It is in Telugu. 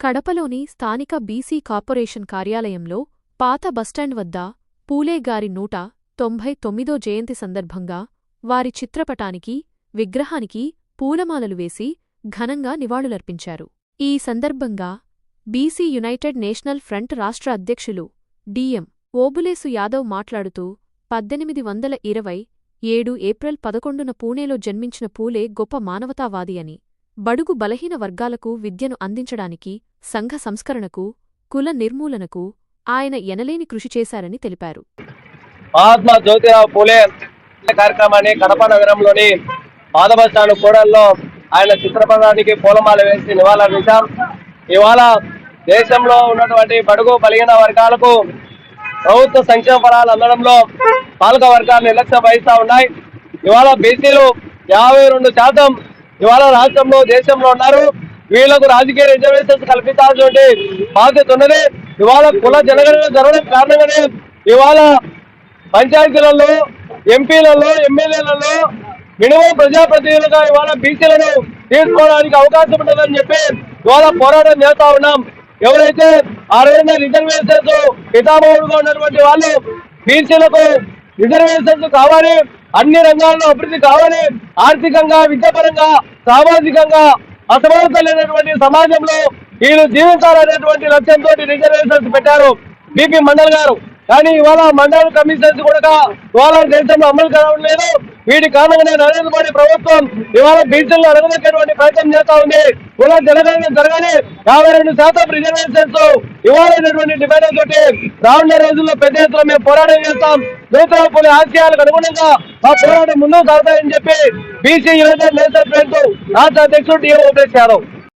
కడపలోని స్థానిక బీసీ కార్పొరేషన్ కార్యాలయంలో పాత బస్టాండ్ వద్ద పూలే గారి నూట తొంభై తొమ్మిదో జయంతి సందర్భంగా వారి చిత్రపటానికి విగ్రహానికి పూలమాలలు వేసి ఘనంగా నివాళులర్పించారు. ఈ సందర్భంగా బీసీ యునైటెడ్ నేషనల్ ఫ్రంట్ రాష్ట్ర అధ్యక్షులు డిఎం ఓబులేసు యాదవ్ మాట్లాడుతూ పద్దెనిమిది వందల ఇరవై ఏడు ఏప్రిల్ పదకొండున పూణేలో జన్మించిన పూలే గొప్ప మానవతావాది అని బడుగు బలహీన వర్గాలకు విద్యను అందించడానికి సంఘ సంస్కరణకు కుల నిర్మూలనకు ఆయన ఎనలేని కృషి చేశారని తెలిపారు. మహాత్మా జ్యోతిరావు పూలే కార్యక్రమాన్ని కడప నగరంలోని పాదబస్టాండ్ కూడల్లో ఆయన చిత్రపటానికి పూలమాల వేసి నివాళులర్పించాం ఇవాళ దేశంలో ఉన్నటువంటి బడుగు బలహీన వర్గాలకు ప్రభుత్వ సంక్షేమ ఫలాలు అందడంలో పాలక వర్గాలు నిర్లక్ష్యం వహిస్తా ఉన్నాయి. ఇవాళ బీసీలు యాభై రెండు శాతం ఇవాళ రాష్ట్రంలో దేశంలో ఉన్నారు. వీళ్ళకు రాజకీయ రిజర్వేషన్స్ కల్పించాల్సినటువంటి బాధ్యత ఉన్నది. ఇవాళ కుల జనగణన జరగడం కారణంగానే ఇవాళ పంచాయతీలలో ఎంపీలలో ఎమ్మెల్యేలలో మినిమం ప్రజాప్రతినిధులుగా ఇవాళ బీసీలను తీసుకోవడానికి అవకాశం ఉంటుందని చెప్పి ఇవాళ పోరాటం చేస్తా ఉన్నాం. ఎవరైతే ఆ రోజున రిజర్వేషన్స్ పితామహుడుగా ఉన్నటువంటి వాళ్ళు బీసీలకు రిజర్వేషన్స్ కావాలి అన్ని రంగాల్లో అభివృద్ధి కావాలి ఆర్థికంగా విద్యాపరంగా సామాజికంగా అసమానత లేనటువంటి సమాజంలో వీళ్ళు జీవించాలనేటువంటి లక్ష్యంతో రిజర్వేషన్స్ పెట్టారు బీపీ మండల్ గారు. కానీ ఇవాళ మండల్ కమిషన్స్ కూడా ఇవాళ దేశంలో అమలు కావడం లేదు. వీటి కారణంగానే నరేంద్ర మోడీ ప్రభుత్వం ఇవాళ బీసీలు అడగదక్కేటువంటి ప్రయత్నం చేస్తా ఉంది. కుల జనగణన జరగానే యాభై రెండు శాతం రిజర్వేషన్స్ ఇవ్వాలనేటువంటి డిమాండ్ తోటి రానున్న రోజుల్లో పెద్ద ఎత్తున మేము పోరాటం చేస్తాం. నూతన పలు ఆశయాలకు అనుగుణంగా మా పోరాటం ముందుకు సాగుతాయని చెప్పి బీసీ యువజన నేతల పేరుతో రాష్ట్ర అధ్యక్షుడు డిఓ ఉపేష్ యాదవ్.